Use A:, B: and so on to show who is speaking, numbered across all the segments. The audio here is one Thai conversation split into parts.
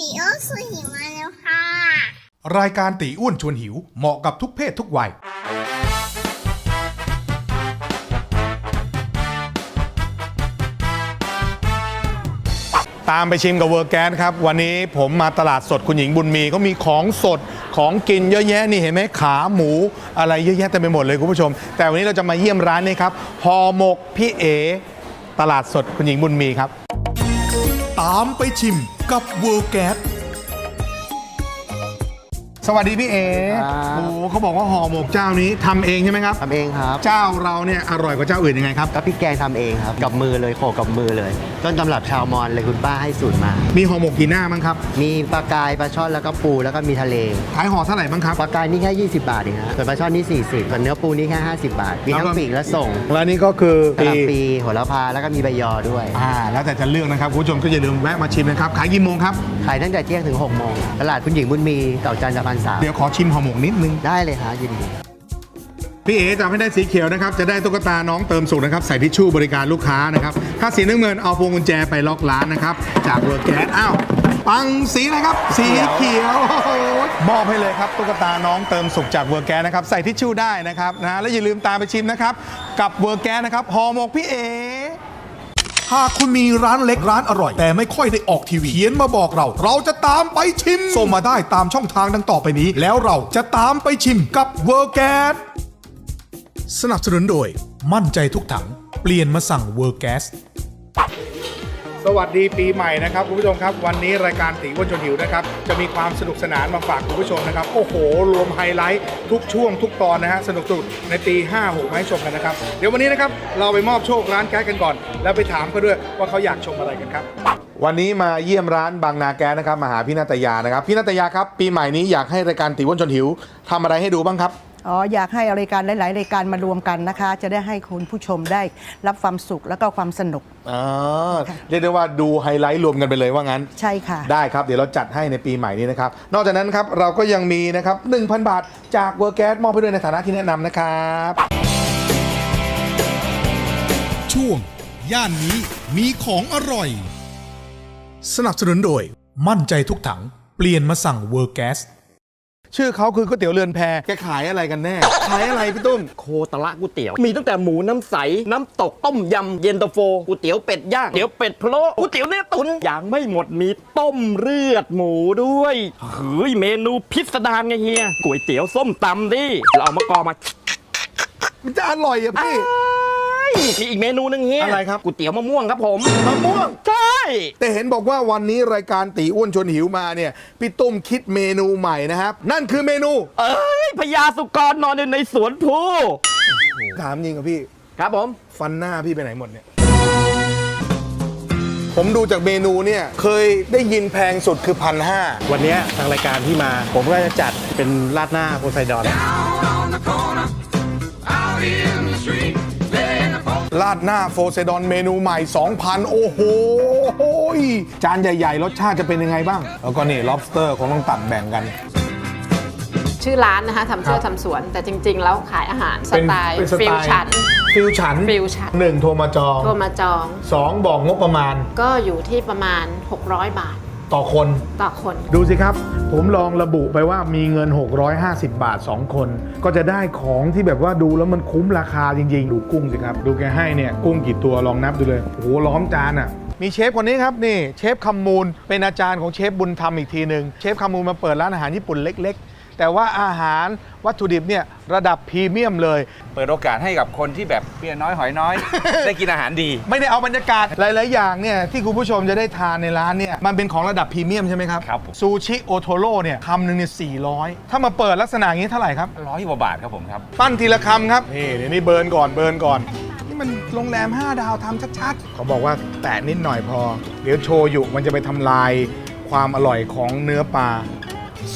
A: ตีโอสุหิวมาแล้วค่ะ
B: รายการตีอ้วนชวนหิวเหมาะกับทุกเพศทุกวัย ตามไปชิมกับเวอร์แกนครับ วันนี้ผมมาตลาดสดคุณหญิงบุญมีเขามีของสดของกินเยอะแยะนี่เห็นไหมขาหมูอะไรเยอะแยะเต็มไปหมดเลยคุณผู้ชม แต่วันนี้เราจะมาเยี่ยมร้านนี้ครับห่อหมกพี่เอ ตลาดสดคุณหญิงบุญมีครับ ตามไปชิม กับเวอร์แกน สวัสดีพี่เอ
C: ครับ
B: โอ้เขาบอกว่าห่อหมกเจ้านี้ทำเองใช่ไหมครับ
C: ทำเองครับ
B: เจ้าเราเนี่ยอร่อยกว่าเจ้าอื่นยังไงครับ
C: ก็พริกแกงทำเองครับ กับมือเลยโขกกับมือเลย ต้นตำรับชาวมอญเลยคุณป้าให้สูตรมา
B: มีห่อหมกกี่หน้ามั้งครับ
C: มีปลากายปลาช่อนแล้วก็ปูแล้วก็มีทะเล
B: ขายห่อเท่าไหร่บ้างครับ
C: ปลากายนี่แค่ 20 บาทเองฮะส่วนปลาช่อนนี่ 40ส่วนเนื้อปูนี่แค่ 50 บาท มีทั้งปีกและส่ง
B: แล้วนี่ก็คือก
C: ระหล่ำปีโหระพาแล้วก็มีใบยอด้วย
B: อ่า แล้วแต่จะเลือกนะครับคุณผู้ชมก็อย่าลืมแวะมาชิมนะครับ ขายกี่โมงครับ
C: ขายตั้งแต่เที่ยงถึง 6 โมง ตลาดคุณหญิงบุญมีเก่าจันทร์พันสาม
B: เดี๋ยวขอชิมห่อหมกนิดนึง
C: ได้เลยฮะยินดี
B: พี่เอ๋จำให้ได้สีเขียวนะครับ จะได้ตุ๊กตาน้องเติมสุขนะครับ ใส่ทิชชู่บริการลูกค้านะครับ ถ้าสีน้ำเงินเอาพวงกุญแจไปล็อกร้านนะครับ จากเวอร์แก๊สอ้าวปังสีอะไรครับ สีเขียวโอ้โหมอบให้เลยครับตุ๊กตาน้องเติมสุขจากเวอร์แก๊สนะครับ ใส่ทิชชู่ได้นะครับนะและอย่าลืมตามไปชิมนะครับ กับเวอร์แก๊สนะครับห่อหมกพี่เอ๋
D: หากคุณมีร้านเล็กร้านอร่อย แต่ไม่ค่อยได้ออกทีวีเขียนมาบอกเรา เราจะตามไปชิมส่งมาได้ตามช่องทางดังต่อไปนี้ แล้วเราจะตามไปชิมกับเวอร์แกสสนับสนุนโดย มั่นใจทุกถัง เปลี่ยนมาสั่งเวอร์แกส
B: สวัสดีปีใหม่นะครับคุณผู้ชมครับ วันนี้รายการตีวนชนหิวนะครับจะมีความสนุกสนานมาฝากคุณผู้ชมนะครับ โอ้โห รวมไฮไลท์ทุกช่วงทุกตอนนะฮะสนุกสุดในตีห้าหกมาให้ชมกันนะครับ เดี๋ยววันนี้นะครับเราไปมอบโชคร้านแก๊สกันก่อน แล้วไปถามเขาด้วยว่าเขาอยากชมอะไรกันครับ วันนี้มาเยี่ยมร้านบางนาแก๊สนะครับมาหาพี่นาตยานะครับพี่นาตยาครับปีใหม่นี้อยากให้รายการตีวนชนหิวทำอะไรให้ดูบ้างครับ
E: อ๋ออยากให้รายการหลาย ๆ รายการมารวมกันนะคะ จะได้ให้คุณผู้ชมได้รับความสุขแล้วก็ความสนุก
B: อ่าเรียกได้ว่าดูไฮไลท์รวมกันไปเลยว่างั้น
E: ใช่ค่ะ
B: ได้ครับ เดี๋ยวเราจัดให้ในปีใหม่นี้นะครับ นอกจากนั้นครับเราก็ยังมีนะครับ 1,000 บาทจากเวอร์แก๊สมอบให้ด้วยในฐานะที่แนะนำนะครับ
D: ช่วง ย่านนี้มีของอร่อย สนับสนุนโดย มั่นใจทุกถัง เปลี่ยนมาสั่งเวอร์แกส
B: ชื่อเขาคือก๋วยเตี๋ยวเรือนแพแกขายอะไรกันแน่ ขายอะไรพี่ตุ้ม
F: โคตระก๋วยเตี๋ยว มีตั้งแต่หมูน้ำใส น้ำตกต้มยำเย็นตาโฟก๋วยเตี๋ยวเป็ดย่างก๋วยเตี๋ยวเป็ดพะโล้ก๋วยเตี๋ยวเนื้อตุ๋นอย่างไม่หมดมีต้มเลือดหมูด้วยเฮ้ยเมนูพิสดารไงเฮียก๋วยเตี๋ยวส้มตำดิเราเอามากอมา
B: มันจะอร่อยอะพี่
F: เอ้ยมีอีกเมนูหนึงเฮีย
B: อะไรครับ
F: ก๋วยเตี๋ยวมะม่วงครับผม
B: มะม่วง
F: ใช่
B: แต่เห็นบอกว่าวันนี้รายการตีอ้วนชวนหิวมาเนี่ยพี่ตุ้มคิดเมนูใหม่นะครับ นั่นคือเมนู
F: เอ้ยพญาสุกรนอนอยู่ในสวนพลู
B: ถามจริงกับพี่
F: ครับผม
B: ฟันหน้าพี่ไปไหนหมดเนี่ย ผมดูจากเมนูเนี่ย เคยได้ยินแพงสุดคือพันห้า
G: วันเนี้ยทางรายการที่มา ผมก็จะจัดเป็นราดหน้าโพไซดอน
B: ลาดหน้าโฟเซดอนเมนูใหม่ 2,000 โอ้โห จานใหญ่ๆ รสชาติจะเป็นยังไงบ้าง แล้วก็นี่ lobster คงต้องตัดแบ่งกัน
H: ชื่อร้านนะคะทำเสื้อทำสวน แต่จริง ๆ แล้วขายอาหารสไตล์
B: เป็นสไตล์
H: ฟิวชั่น
B: ฟิวฉัน
H: ฟิวชั่น
B: หนึ่งโทรมาจอง
H: โทรมาจอง
B: สองบอกงบประมาณ
H: ก็อยู่ที่ประมาณ 600 บาท
B: ต่อคน
H: ต่อคน
B: ดูสิครับ ผมลองระบุไปว่ามีเงิน 650 บาท 2 คน ก็จะได้ของที่แบบว่าดูแล้วมันคุ้มราคาจริงๆ ดูกุ้งสิครับ ดูแกให้เนี่ยกุ้งกี่ตัวลองนับดูเลยโอ้โหล้อมจานอะมีเชฟคนนี้ครับนี่เชฟคำมูลเป็นอาจารย์ของเชฟบุญธรรมอีกทีหนึ่งเชฟคำมูลมาเปิดร้านอาหารญี่ปุ่นเล็กๆ แต่ว่าอาหารวัตถุดิบเนี่ยระดับพรีเมียมเลย
I: เปิดโอกาสให้กับคนที่แบบเปียน้อยหอยน้อย ได้กินอาหารดี
B: ไม่ได้เอาบรรยากาศหลาย ๆ อย่างเนี่ยที่คุณผู้ชมจะได้ทานในร้านเนี่ยมันเป็นของระดับพรีเมียมใช่ไหมครับ
I: ครับผม
B: ซูชิโอโทโร่เนี่ยคำหนึ่งเนี่ย400ถ้ามาเปิดลักษณะอย่างนี้เท่าไหร่ครับ
I: ร้อยกว่าบาทครับผมครับ
B: ปั้นทีละคำครับนี่เดี๋ยวนี้เบิร์นก่อนเบิร์นก่อน นี่มันโรงแรม 5 ดาวทำชัด ๆ เขาบอกว่าแตะนิดหน่อยพอ เดี๋ยวโชยุมันจะไปทำลายความอร่อยของเนื้อปลา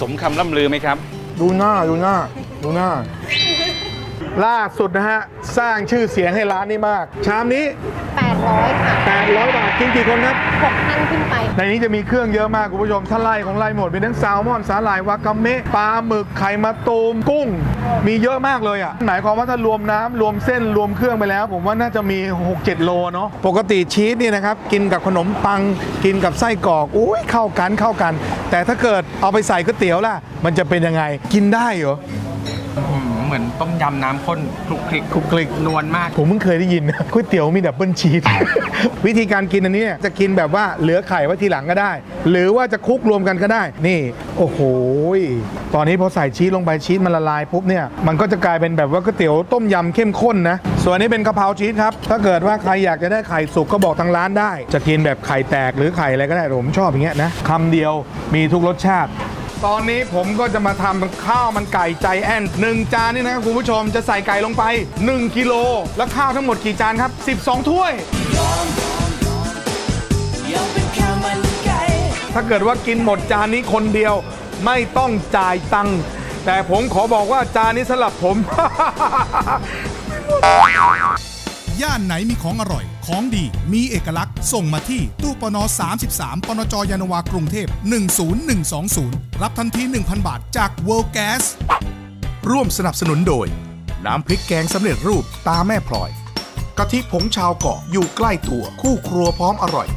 I: สมคำล่ำลือไหมครับ
B: ดูหน้าดูหน้าดูหน้า ล่าสุดนะฮะ สร้างชื่อเสียงให้ร้านนี้มาก ชามนี้
A: 8 800 ค่ะ
B: 800 บาทกินกี่คนครับ
A: 6 ท่านขึ้นไป
B: ในนี้จะมีเครื่องเยอะมากคุณผู้ชมถ้าไล่ของไล่หมดมีทั้งแซลมอนสาหร่ายวากาเมะปลาหมึกไข่มาตูมกุ้ง มีเยอะมากเลยอะหมายความว่าถ้ารวมน้ำรวมเส้นรวมเครื่องไปแล้ว ผมว่าน่าจะมี 6-7 โลเนาะปกติชีสเนี่ยนะครับกินกับขนมปังกินกับไส้กรอกอุ้ยเข้ากันเข้ากัน แต่ถ้าเกิดเอาไปใส่ก๋วยเตี๋ยวล่ะ มันจะเป็นยังไงกินได้เหรอ
I: เหมือนต้มยำน้ำข้นคลุกคลิก
B: คลุกคลิก
I: นวลมาก
B: ผมเพิ่งเคยได้ยินนะก๋วยเตี๋ยวมีดับเบิลชีส วิธีการกินอันนี้เนี่ยจะกินแบบว่าเหลือไข่ไว้ทีหลังก็ได้ หรือว่าจะคลุกรวมกันก็ได้ นี่ โอ้โหยตอนนี้พอใส่ชีสลงไปชีสมันละลายปุ๊บเนี่ยมันก็จะกลายเป็นแบบว่าก๋วยเตี๋ยวต้มยำเข้มข้นนะส่วนอันนี้เป็นกะเพราชีสครับถ้าเกิดว่าใครอยากจะได้ไข่สุกก็บอกทางร้านได้ จะกินแบบไข่แตกหรือไข่อะไรก็ได้ผมชอบอย่างเงี้ยนะคำเดียวมีทุกรสชาติ ตอนนี้ผมก็จะมาทำข้าวมันไก่ใจแอนหนึ่งจานนี่นะครับคุณผู้ชมจะใส่ไก่ลงไป 1กิโลแล้วข้าวทั้งหมดกี่จานครับ 12 ถ้วย ถ้าเกิดว่ากินหมดจานนี้คนเดียวไม่ต้องจ่ายตังค์แต่ผมขอบอกว่าจานนี้สำหรับผม
D: ย่านไหนมีของอร่อย ของดีมีเอกลักษณ์ ส่งมาที่ตู้ปน 33 ปนจยานวากรุงเทพ 10120 รับทันที 1,000 บาทจาก World Gas ร่วมสนับสนุนโดย น้ำพริกแกงสำเร็จรูปตาแม่พลอย กะทิผงชาวเกาะอยู่ใกล้ตัวคู่ครัวพร้อมอร่อย